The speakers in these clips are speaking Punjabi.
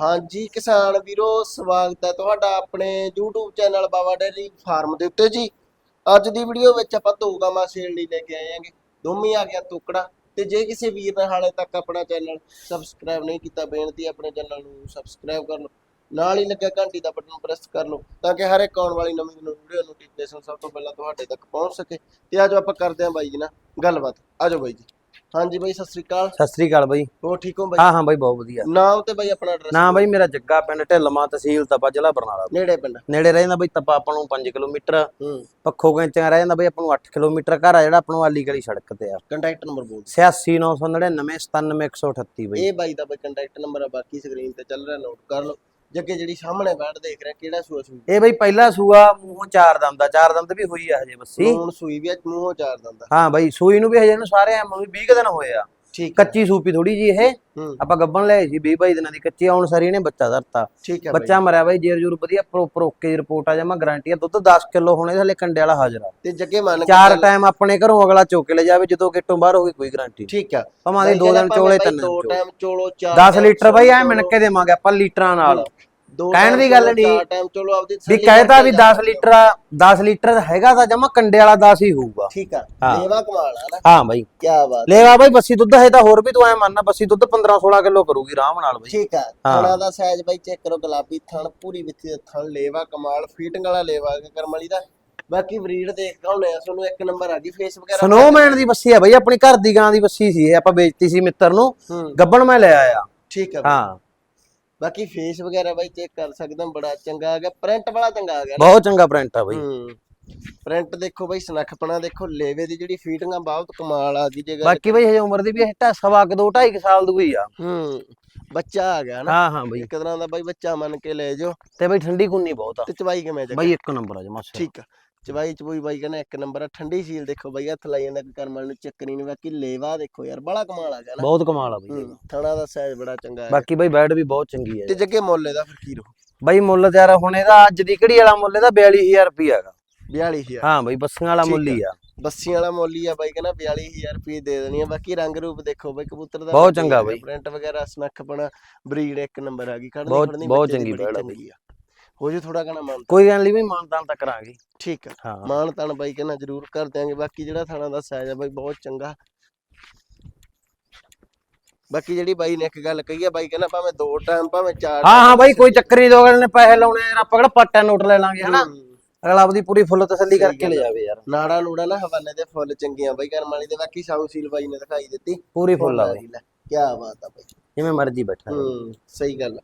ਹਾਂਜੀ, ਕਿਸਾਨ ਵੀਰੋ, ਸਵਾਗਤ ਹੈ ਤੁਹਾਡਾ ਆਪਣੇ YouTube channel Baba dairy farm ਦੇ ਉੱਤੇ ਜੀ। ਅੱਜ ਦੀ ਵੀਡੀਓ ਵਿੱਚ ਆਪਾਂ ਦੋ ਗਾਵਾਂ ਸੇਲ ਲਈ ਲੈ ਕੇ ਆਏ ਆਂਗੇ ਦੋਵੇਂ ਆ ਗਿਆ ਟੁਕੜਾ ਤੇ ਜੇ ਕਿਸੇ ਵੀਰ ਨੇ ਹਾਲੇ ਤੱਕ ਆਪਣਾ ਚੈਨਲ ਸਬਸਕ੍ਰਾਈਬ ਨਹੀਂ ਕੀਤਾ, ਬੇਨਤੀ ਆਪਣੇ ਚੈਨਲ ਨੂੰ ਸਬਸਕ੍ਰਾਈਬ ਕਰ ਲਓ। ਨਾਲ ਹੀ ਲੱਗਿਆ ਘੰਟੀ ਦਾ ਬਟਨ ਪ੍ਰੈਸ ਕਰ ਲਓ, ਤਾਂ ਕਿ ਹਰ ਇੱਕ ਆਉਣ ਵਾਲੀ ਨਵੀਂ ਵੀਡੀਓ ਨੋਟੀਫਿਕੇਸ਼ਨ ਸਭ ਤੋਂ ਪਹਿਲਾਂ ਤੁਹਾਡੇ ਤੱਕ ਪਹੁੰਚ ਸਕੇ। ਤੇ ਅੱਜ ਆਪਾਂ ਕਰਦੇ ਹਾਂ ਬਾਈ ਜੀ ਨਾਲ ਗੱਲਬਾਤ। ਆਜੋ ਬਾਈ ਜੀ। ਹਾਂਜੀ ਬਾਈ ਸਤਿ ਸ੍ਰੀ ਅਕਾਲ। ਸਤਿ ਸ੍ਰੀ ਅਕਾਲ ਬਾਈ। ਹੋਰ ਠੀਕ ਹੋ ਬਾਈ? ਹਾਂ ਹਾਂ ਬਾਈ ਬਹੁਤ ਵਧੀਆ। ਨਾਮ ਤੇ ਬਾਈ ਆਪਣਾ ਐਡਰੈਸ ਨਾ ਬਾਈ ਮੇਰਾ ਜੱਗਾ ਪਿੰਡ ਢਿੱਲਮਾ ਤਹਿਸੀਲ ਤਪਾ ਜ਼ਿਲ੍ਹਾ ਬਰਨਾਲਾ। ਨੇੜੇ ਪਿੰਡ। ਨੇੜੇ ਰਹਿ ਜਾਂਦਾ ਬਾਈ ਤਪਾ ਆਪਾਂ ਨੂੰ 5 ਕਿਲੋਮੀਟਰ। ਪੱਖੋ ਕੈਂਚਾਂ ਰਹਿ ਜਾਂਦਾ ਬਾਈ ਆਪਾਂ ਨੂੰ 8 ਕਿਲੋਮੀਟਰ ਘਰ ਆ ਜਿਹੜਾ ਆਪਾਂ ਨੂੰ ਆਲੀ ਗਲੀ ਸੜਕ ਤੇ ਆ। ਕੰਟੈਕਟ ਨੰਬਰ ਬੋਲ 86999 97138 ਬਾਈ। ਇਹ ਬਾਈ ਦਾ ਬਾਈ ਕੰਟੈਕਟ ਨੰਬਰ ਆ ਬਾਕੀ ਸਕਰੀਨ ਤੇ ਚੱਲ ਰਿਹਾ ਨੋਟ ਕਰ ਲਓ। ਜੱਗੇ ਜਿਹੜੀ ਸਾਹਮਣੇ ਬੈਠ ਦੇਖ ਰਿਹਾ ਕਿਹੜਾ ਸੂਆ ਸੂਈ? ਇਹ ਬਾਈ ਪਹਿਲਾ ਸੂਆ ਮੂੰਹੋਂ ਚਾਰ ਦੰਦ ਦਾ ਚਾਰ ਦੰਦ ਵੀ ਹੋਈ ਆ ਹਜੇ ਬੱਸੀ। ਹੁਣ ਸੂਈ ਵੀ ਆ, ਮੂੰਹੋਂ ਚਾਰ ਦੰਦਾ ਹਾਂ ਬਾਈ ਸੂਈ ਨੂੰ ਵੀ ਹਜੇ ਇਹਨੂੰ ਸਾਰੇ ਐ ਵੀ 20 ਕੁ ਦਿਨ ਹੋਏ ਆ। ਠੀਕ ਕੱਚੀ ਸੂਪੀ ਥੋੜੀ ਜੀ ਇਹ। ਆਪਾਂ ਗੱਬਣ ਲਏ ਸੀ 20 22 ਦਿਨਾਂ ਦੀ। ਕੱਚੀ ਆਉਣ ਸਾਰੀ ਨੇ ਬੱਚਾ ਧਰਤਾ। ਠੀਕ ਹੈ ਬੱਚਾ ਮਰਿਆ ਬਾਈ ਜੇਰ ਜੂਰ ਵਧੀਆ ਪ੍ਰੋਪਰ ਓਕੇ ਰਿਪੋਰਟ ਆ ਜਮਾ ਗਾਰੰਟੀ ਆ। ਦੁੱਧ 10 ਕਿਲੋ ਹੋਣੇ ਥੱਲੇ ਕੰਡੇ ਵਾਲਾ ਹਾਜ਼ਰ ਆ। ਤੇ ਜੱਗੇ ਮੰਨ ਚਾਰ ਟਾਈਮ ਆਪਣੇ ਘਰੋਂ ਅਗਲਾ ਚੁੱਕ ਕੇ ਲੈ ਜਾਵੇ ਜਦੋਂ ਕਿਤੋਂ ਬਾਹਰ ਹੋਵੇ ਕੋਈ ਗਾਰੰਟੀ ਠੀਕ ਆ। ਭਾਵੇਂ ਦੇ ਦਿਨ ਚੋਲੇ ਤਿੰਨ ਦੋ ਦਿਨ ਟਾਈਮ ਚੋਲੋ ਚਾਰ 10 ਟਾਈਮ ਲੀਟਰ ਬਾਈ ਐ ਚੋਲੋ, ਮਿਣ ਕੇ ਦੇਵਾਂਗੇ ਆਪਾਂ ਲੀਟਰਾਂ ਨਾਲ। ਦੋ ਕਹਿਣ ਦੀ ਗੱਲ ਨਹੀਂ। ਟਾਈਮ ਚੋਲੋ ਆਪਦੀ ਵੀ ਕਹਿਤਾ ਵੀ ਜਾ 10 ਲੀਟਰ 10 ਲੀਟਰ ਹੈਗਾ ਤਾਂ ਜਮਾ ਕੰਡੇ ਵਾਲਾ 10 ਹੀ ਹੋਊਗਾ। ਠੀਕ ਆ। ਲੇਵਾ ਕਮਾਲ ਆ ਨਾ। ਹਾਂ ਬਾਈ। ਕੀ ਬਾਤ ਲੈਵਾ ਬਾਈ ਬੱਸੀ ਦੁੱਧ ਹੈ ਤਾਂ ਹੋਰ ਵੀ ਤੂੰ ਐ ਮੰਨਣਾ ਬੱਸੀ ਦੁੱਧ 15 16 ਕਿਲੋ ਕਰੂਗੀ ਆਰਾਮ ਨਾਲ ਬਾਈ। ਠੀਕ ਆ। ਥਣਾ ਦਾ ਸਾਈਜ਼ ਬਾਈ ਚੈੱਕ ਕਰੋ ਗੁਲਾਬੀ ਥਣ ਪੂਰੀ ਵਿੱਚ ਥਣ ਲੇਵਾ ਕਮਾਲ ਫੀਟਿੰਗ ਵਾਲਾ ਲੇਵਾ ਕਰਮ ਵਾਲੀ ਦਾ। ਬਾਕੀ ਬਰੀਡ ਦੇਖ ਕਾਉਣੇ ਆ ਤੁਹਾਨੂੰ ਇੱਕ ਨੰਬਰ ਆ ਗਈ ਫੇਸ ਵਗੈਰਾ ਸਨੋਮੈਨ ਦੀ ਬੱਸੀ ਆ ਬਾਈ ਆਪਣੀ ਘਰ ਦੀ ਗਾਂ ਦੀ ਬੱਸੀ ਸੀ ਇਹ ਆਪਾਂ ਵੇਚਤੀ ਸੀ ਮਿੱਤਰ ਨੂੰ। ਗੱਬਣ ਮੈਂ ਲੈ ਆਇਆ। ਠੀਕ ਆ। ਹਾਂ। ਬਾਕੀ ਫੇਸ ਵਗੈਰਾ ਬਾਈ ਚੈੱਕ ਕਰ ਸਕਦੇ ਬੜਾ ਚੰਗਾ ਆ ਗਿਆ। ਪ੍ਰਿੰਟ ਵਾਲਾ ਚੰਗਾ ਆ ਗਿਆ ਨਾ? ਬਹੁਤ ਚੰਗਾ ਪ੍ਰਿੰਟ ਆ ਬਾਈ। ਹੂੰ। ਪ੍ਰਿੰਟ ਦੇਖੋ ਬਾਈ ਸਨੱਖਪਣਾ ਦੇਖੋ ਲੇਵੇ ਦੀ ਜਿਹੜੀ ਫੀਟਿੰਗਾਂ ਬਹੁਤ ਕਮਾਲ ਆ ਗਈ ਜੇਗਾ ਬਾਕੀ ਬਾਈ ਹਜੇ ਉਮਰ ਦੀ ਵੀ ਇਹ ਢਾ ਸਵਾ ਕਿ 2 2.5 ਸਾਲ ਦੀ ਹੋਈ ਆ। ਹੂੰ ਬੱਚਾ ਆ ਗਿਆ ਨਾ। ਹਾਂ ਹਾਂ ਬਾਈ। ਇੱਕ ਤਰ੍ਹਾਂ ਦਾ ਬਾਈ ਬੱਚਾ ਮੰਨ ਕੇ ਲੈ ਜਾਓ। ਤੇ ਬਾਈ ਠੰਡੀ ਕੁੰਨੀ ਬਹੁਤ ਆ। ਤੇ ਚਵਾਈ ਕਿਵੇਂ ਚੱਕ? ਬਾਈ ਇੱਕ ਨੰਬਰ ਆ ਜਮਾ ਠੀਕ ਆ। ਚਵਾਈ ਚਬੂਈ ਬਾਈ ਕਹਿੰਦਾ ਇੱਕ ਨੰਬਰ ਆ ਠੰਡੀ ਸੀਲ ਦੇਖੋ ਬਾਈ ਹੱਥ ਲਾਈ ਜਾਂਦਾ ਕੋਈ ਕਰਮਲ ਨੂੰ ਚੱਕਰੀ ਨਹੀਂ ਬਾਕੀ ਲੇਵਾ ਦੇਖੋ ਯਾਰ ਬੜਾ ਕਮਾਲ ਆ ਗਿਆ ਨਾ। ਬਹੁਤ ਕਮਾਲ ਆ ਬਾਈ ਥਣਾ ਦਾ ਸਾਈਜ਼ ਬੜਾ ਚੰਗਾ ਹੈ ਬਾਕੀ ਬਾਈ ਬੈਡ ਵੀ ਬਹੁਤ ਚੰਗੀ ਹੈ ਤੇ ਜੱਗੇ ਮੁੱਲ ਇਹਦਾ ਫਿਰ ਕੀ ਰਹੂ? ਬਾਈ ਮੁੱਲ ਤਿਆਰ ਹੁਣ ਇਹਦਾ ਅੱਜ ਦੀ ਘੜੀ ਵਾਲਾ ਮੁੱਲ ਇਹਦਾ 42000 ਰੁਪਿਆ ਹੈਗਾ। 42000 ਹਾਂ ਬਾਈ ਬੱਸੀਆਂ ਵਾਲਾ ਮੁੱਲ ਹੀ ਆ। ਬੱਸੀਆਂ ਵਾਲਾ ਮੁੱਲ ਹੀ ਆ ਬਾਈ ਕਹਿੰਦਾ 42000 ਰੁਪਏ ਦੇ ਦੇਣੀ ਆ। ਬਾਕੀ ਰੰਗ ਰੂਪ ਦੇਖੋ ਬਾਈ ਕਬੂਤਰ ਦਾ ਬਹੁਤ ਚੰਗਾ ਬਾਈ। ਪ੍ਰਿੰਟ ਵਗੈਰਾ ਸਨੱਖਪਣਾ ਬਰੀਡ ਇੱਕ ਨੰਬਰ ਆ ਗਈ। ਖੜਨੀ ਬਹੁਤ- ਦੀ ਚੰਗੀ ਬੜੀ ਚੰਗੀ ਆ। ਹੋ ਜੇ ਥੋੜਾ ਕਣਾ ਮੰਨ ਕੋਈ ਗੱਲ ਨਹੀਂ ਵੀ ਮਾਨਤਾਨ ਤਾਂ ਕਰਾਂਗੇ। ਠੀਕ ਆ। ਹਾਂ। ਮਾਨ ਤਾਨ ਬਾਈ ਕਹਿੰਦਾ ਜ਼ਰੂਰ ਕਰ ਦਿਆਂਗੇ ਬਾਕੀ ਜਿਹੜਾ ਥਾਣਾ ਦਾ ਸਾਈਜ਼ ਆ ਬਾਈ ਬਹੁਤ ਚੰਗਾ। ਬਾਕੀ ਜਿਹੜੀ ਬਾਈ ਨੇ ਇੱਕ ਗੱਲ ਕਹੀ ਆ ਬਾਈ ਕਹਿੰਦਾ ਭਾਵੇਂ ਦੋ ਟਾਈਮ ਭਾਵੇਂ ਚਾਰ ਹਾਂ ਹਾਂ ਬਾਈ ਕੋਈ ਚੱਕਰ ਨਹੀਂ ਦੋ ਗੱਲ ਨੇ ਪੈਸੇ ਲਾਉਣੇ ਯਾਰ ਆਪਾਂ ਕਿਹੜਾ ਪੱਟਾ ਨੋਟ ਲੈ ਲਾਂਗੇ ਹਨਾ? ਹੂੰ। ਅਗਲਾ ਆਪਦੀ ਪੂਰੀ ਫੁੱਲ ਤਸੱਲੀ ਕਰਕੇ ਲੈ। ਜਾਵੇ ਯਾਰ। ਨਾੜਾ ਨੂੜਾ ਨਾ ਹਵਾਲੇ ਦੇ ਫੁੱਲ ਚੰਗੀਆਂ ਬਾਈ ਕਰਮ ਵਾਲੀ ਦੇ ਬਾਕੀ ਸਾਊ ਸੀਲ ਬਾਈ ਨੇ ਦਿਖਾਈ ਦਿੱਤੀ। ਪੂਰੀ ਫੁੱਲ ਆ ਬਾਈ। ਕੀ ਬਾਤ ਆ ਬਾਈ। ਜਿਵੇਂ ਮਰਜ਼ੀ ਬੈਠਾ ਰਹੇ। ਹੂੰ ਸਹੀ ਗੱਲ ਆ।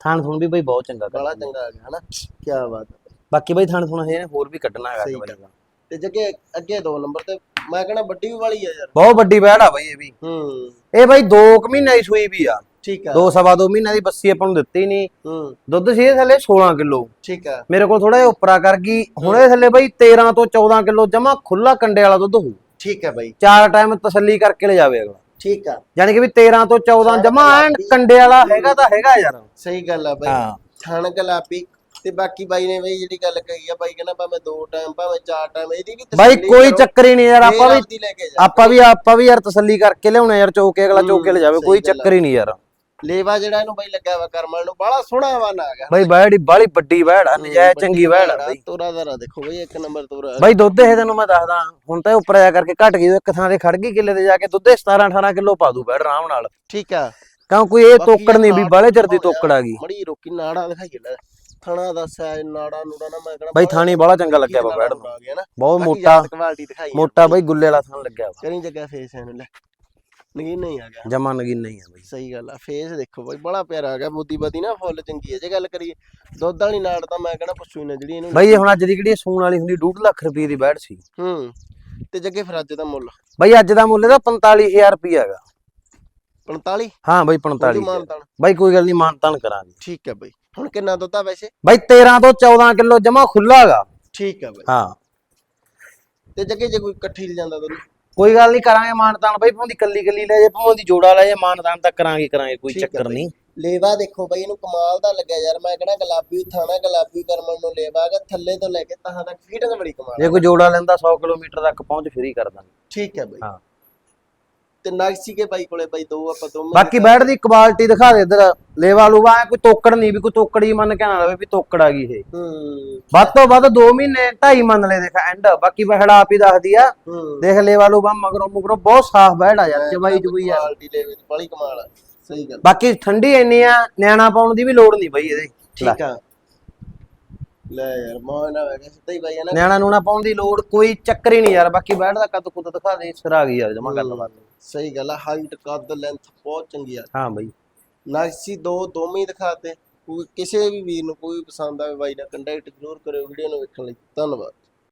ਥਾਣ ਥੁਣ ਵੀ ਬਾਈ ਬਹੁਤ ਚੰਗਾ ਬੜਾ ਚੰਗਾ ਆ ਗਿਆ ਹਨਾ? ਕੀ ਬਾਤ ਬਾਈ ਬਾਕੀ ਬਾਈ ਥਾਣ ਥੁਣ ਹਜੇ ਹੋਰ ਵੀ ਕੱਢਣਾ ਹੈਗਾ ਸਹੀ ਇੱਕ ਵਾਰੀ। ਤੇ ਜੱਗੇ ਅੱਗੇ ਦੋ ਨੰਬਰ ਤੇ ਮੈਂ ਕਹਿੰਦਾ ਵੱਡੀ ਵਾਲੀ ਆ ਯਾਰ। ਬਹੁਤ ਵੱਡੀ ਬੈੜ ਆ ਬਾਈ ਇਹ ਵੀ। ਹੂੰ। ਇਹ ਬਾਈ 2 ਮਹੀਨੇ ਦੀ ਸੂਈ ਵੀ ਆ। ਠੀਕ ਆ। ਦੋ ਸਵਾ ਦੋ ਮਹੀਨੇ ਦੀ ਬੱਸੀ ਆਪਾਂ ਨੂੰ ਦਿੱਤੀ ਨਹੀਂ ਹੂੰ। ਦੁੱਧ ਸੀ ਇਹ ਥੱਲੇ 16 ਕਿਲੋ। ਠੀਕ ਆ। ਮੇਰੇ ਕੋਲ ਥੋੜਾ ਜਿਹਾ ਉੱਪਰਾ ਕਰ ਗਈ। ਹੁਣ ਇਹ ਥੱਲੇ ਬਾਈ 13 ਤੋਂ 14 ਕਿਲੋ ਜਮਾ ਖੁੱਲਾ ਕੰਡੇ ਵਾਲਾ ਦੁੱਧ ਹੋਊ। ਠੀਕ ਆ ਬਾਈ। ਚਾਰ ਟਾਈਮ ਤਸੱਲੀ ਕਰਕੇ ਲੈ ਜਾਵੇ ਅਗਲਾ। ਠੀਕ ਆ। ਯਾਨੀ ਕਿ ਵੀ 13 ਤੋਂ 14 ਜਮਾ ਐਨ ਕੰਡੇ ਵਾਲਾ ਹੈਗਾ ਤਾਂ ਹੈਗਾ ਯਾਰ। ਸਹੀ ਗੱਲ ਆ ਬਾਈ। ਹਾਂ। ਥਣ ਗਲਾਪੀ ਤੇ ਬਾਕੀ ਬਾਈ ਨੇ ਬਈ ਜਿਹੜੀ ਗੱਲ ਕਹੀ ਆ ਬਾਈ ਕਹਿੰਦਾ ਭਾਵੇਂ ਦੋ ਟਾਈਮ ਭਾਵੇਂ ਚਾਰ ਟਾਈਮ ਇਹਦੀ ਵੀ ਬਾਈ ਕੋਈ ਕਰੋ, ਚੱਕਰ ਹੀ ਨਹੀਂ ਯਾਰ ਆਪਾਂ ਵੀ ਆਪਾਂ ਵੀ ਆਪਾਂ ਵੀ ਯਾਰ ਤਸੱਲੀ ਕਰਕੇ ਲਿਆਉਣਾ ਯਾਰ ਚੋਕੇ ਅਗਲਾ ਚੋਕੇ ਲੈ ਜਾਵੇ ਕੋਈ ਚੱਕਰ ਹੀ ਨਹੀਂ ਯਾਰ। ਲੇਵਾ ਜਿਹੜਾ ਇਹਨੂੰ ਬਾਈ ਲੱਗਾ ਵਾ ਕਰਮਲ ਨੂੰ ਬੜਾ ਸੋਹਣਾ ਵਾਲਾ ਆ ਗਿਆ ਬਾਈ ਬੈੜੀ ਬਾਲੀ ਵੱਡੀ ਬੈੜ ਆ ਨਜਾਇਜ਼ ਚੰਗੀ ਬੈੜ ਆ ਬਾਈ। ਤੋਰਾ ਦਾਰਾ ਦੇਖੋ ਬਈ ਇੱਕ ਨੰਬਰ ਤੋਰਾ। ਬਾਈ ਦੁੱਧ ਇਹ ਤੈਨੂੰ ਮੈਂ ਦੱਸਦਾ ਹੁਣ ਤਾਂ ਉੱਪਰ ਜਾ ਕਰਕੇ ਘਟ ਗਈ ਇੱਕ ਥਾਂ ਤੇ ਖੜ ਗਈ ਕਿੱਲੇ ਤੇ ਜਾ ਕੇ ਦੁੱਧ 17 18 ਕਿਲੋ ਪਾ ਦੂ ਬੈੜ ਆਰਾਮ ਨਾਲ। ਠੀਕ ਆ। ਕਿਉਂ ਕੋਈ ਇਹ ਤੋਕੜ ਨਹੀਂ ਵੀ ਬਾਲੇ ਚਿਰ ਦੀ ਤੋਕੜ ਆ ਗਈ। ਮੜੀ ਰੋਕੀ ਨਾੜਾ ਦਿਖਾਈ ਲੈ ਥਣਾ ਦਾ ਸਾਈਜ਼ ਨਾੜਾ ਨੂੜਾ ਨਾ ਮੈਂ ਕਹਿੰਦਾ ਬਾਈ ਥਾਣੀ ਬਾਲਾ ਚੰਗਾ ਲੱਗਿਆ ਵਾ ਬੈੜ ਨੂੰ। ਨਾ ਬਹੁਤ ਮੋਟਾ ਕੁਆਲਿਟੀ ਦਿਖਾਈ ਮੋਟਾ ਬਾਈ ਗੁੱਲੇ ਵਾਲਾ ਥਾਂ ਲੱਗਿਆ ਵਾ। ਕਰੀ ਜਗ੍ਹਾ ਫੇਸ ਇਹਨੂੰ ਲੈ। ਨਗੀਨ ਨਹੀਂ ਆ ਗਿਆ ਜਮਾ ਨਗੀਨ ਨਹੀਂ ਆ ਬਾਈ। ਸਹੀ ਗੱਲ ਆ ਫੇਸ ਦੇਖੋ ਬਾਈ ਬੜਾ ਪਿਆਰਾ ਆ ਗਿਆ ਬੁੱਧੀ ਬਦੀ ਨਾ ਫੁੱਲ ਚੰਗੀ ਹੈ ਜੇ ਗੱਲ ਕਰੀਏ ਦੁੱਧ ਵਾਲੀ ਨਾੜ ਤਾਂ ਮੈਂ ਕਹਿੰਦਾ ਪੁੱਛੂ ਹੀ ਨਾ ਜਿਹੜੀ ਇਹਨੂੰ ਬਾਈ ਇਹ ਹੁਣ ਅੱਜ ਦੀ ਕਿਹੜੀ ਸੂਣ ਵਾਲੀ ਹੁੰਦੀ? 2.5 ਲੱਖ ਰੁਪਏ ਦੀ ਬੈੜ ਸੀ। ਹੂੰ ਤੇ ਜੱਗੇ ਫਿਰ ਅੱਜ ਦਾ ਮੁੱਲ? ਬਾਈ ਅੱਜ ਦਾ ਮੁੱਲ ਇਹਦਾ 45000 ਰੁਪਏ ਹੈਗਾ। 45 ਹਾਂ ਬਾਈ ਉਹਦੀ 45 ਮਾਨਤਾਨ। ਬਾਈ ਕੋਈ ਗੱਲ ਨਹੀਂ ਮਾਨਤਾਨ ਕਰਾਂਗੇ ਠੀਕ ਹੈ ਬਾਈ। ਹੁਣ ਕਿੰਨਾ ਦੁੱਧ ਆ ਵੈਸੇ? ਬਾਈ 13 ਤੋਂ 14 ਕਿਲੋ ਜਮਾ ਖੁੱਲਾ ਹੈਗਾ। ਠੀਕ ਹੈ ਬਾਈ। ਹਾਂ। ਤੇ ਜੱਗੇ ਜੇ ਕੋਈ ਇਕੱਠੀ ਲ ਜਾਂਦਾ ਦੁੱਧ? ਕੋਈ ਗੱਲ ਨਹੀਂ ਕਰਾਂਗੇ ਮਾਨਤਾਨ ਬਾਈ ਭਾਵੇਂ ਦੀ ਕੱਲੀ ਕੱਲੀ ਲੈ ਜੇ ਭਾਵੇਂ ਦੀ ਜੋੜਾ ਲੈ ਜੇ ਮਾਨਤਾਨ ਤਾਂ ਕਰਾਂਗੇ ਕਰਾਂਗੇ ਕੋਈ ਠੀਕ ਹੈ ਚੱਕਰ ਬਾਈ। ਨਹੀਂ ਲੇਵਾ ਦੇਖੋ ਬਾਈ ਇਹਨੂੰ ਕਮਾਲ ਦਾ ਲੱਗਿਆ ਯਾਰ ਮੈਂ ਕਹਿੰਦਾ ਗੁਲਾਬੀ ਥਾਣਾ ਗੁਲਾਬੀ ਕਰਮਲ ਨੂੰ ਲੇਵਾ ਹੈਗਾ ਥੱਲੇ ਤੋਂ ਲੈ ਕੇ ਤਹਾਂ ਤੱਕ ਫੀਟਿੰਗ ਬੜੀ ਕਮਾਲ ਜੇ ਕੋਈ ਜੋੜਾ ਲੈਂਦਾ 100 ਕਿਲੋਮੀਟਰ ਤੱਕ ਪਹੁੰਚ ਫ੍ਰੀ ਕਰ ਦਾਂਗੇ ਠੀਕ ਹੈ ਬਾਈ ਹਾਂ। ਨਾਗਸੀ ਕੇ ਬਾਈ ਕੋਲੇ? ਬਾਈ ਦੋ ਆਪਾਂ ਦੋਵੇਂ ਬਾਕੀ ਬੈਡ ਦੀ ਕੁਆਲਿਟੀ ਦਿਖਾ ਦੇ ਇਧਰ। ਲੇਵਾ ਲੂਵਾ ਐਂ ਕੋਈ ਤੋਕੜ ਨਹੀਂ ਵੀ ਕੋਈ ਤੋਕੜੀ ਮੰਨ ਕੇ ਨਾ ਲਵੇ ਵੀ ਤੋਕੜ ਆ ਗਈ ਇਹ। ਹੂੰ। ਵੱਧ ਤੋਂ ਵੱਧ 2 ਮਹੀਨੇ 2.5 ਮੰਨ ਲੈ ਦੇਖ ਐਂਡ ਬਾਕੀ ਬਹਿੜਾ ਆਪ ਹੀ ਦੱਸਦੀ ਆ। ਦੇਖ ਲੇਵਾ ਲੂਵਾ ਮਗਰੋਂ ਮੁਗਰੋਂ ਬਹੁਤ ਸਾਫ਼ ਆ ਯਾਰ ਚਬਾਈ ਚੁਬਈ ਆ। ਕੁਆਲਿਟੀ ਦੇ ਵਿੱਚ ਬੜੀ ਕਮਾਲ ਆ। ਸਹੀ ਗੱਲ। ਬਾਕੀ ਠੰਡੀ ਇੰਨੀ ਆ ਨਿਆਣਾ ਪਾਉਣ ਦੀ ਵੀ ਲੋੜ ਨਹੀਂ ਬਈ ਇਹਦੇ। ਠੀਕ ਆ। ਲੈ ਯਾਰ ਮਾਂ ਨਾ ਸਿੱਧਾ ਹੀ ਬਾਈ ਨਾ ਨਿਆਣਾ ਨੂਣਾ ਪਾਉਣ ਦੀ ਲੋੜ ਕੋਈ ਚੱਕਰ ਹੀ ਨਹੀਂ ਯਾਰ। ਬਾਕੀ ਬੈੜ ਦਾ ਕੱਦ ਕੁੱਦ ਦਿਖਾ ਦੇ ਸਿਰ ਆ ਗਈ ਯਾਰ ਜਮਾ ਗੱਲਬਾਤ। ਸਹੀ ਗੱਲ ਆ ਹਾਈਟ ਕੱਦ ਲੈਂਥ ਬਹੁਤ ਚੰਗੀ ਆ। ਹਾਂ ਬਈ। ਨਾਗਸੀ ਦੋ ਦੋਵੇਂ ਹੀ ਦਿਖਾਤੇ ਕੋਈ ਕਿਸੇ ਵੀ ਵੀਰ ਨੂੰ ਕੋਈ ਪਸੰਦ ਆਵੇ ਬਾਈ ਨਾਲ ਕੰਟੈਕਟ ਜ਼ਰੂਰ ਕਰਿਓ ਵੀਡੀਓ ਨੂੰ ਵੇਖਣ ਲਈ। ਧੰਨਵਾਦ।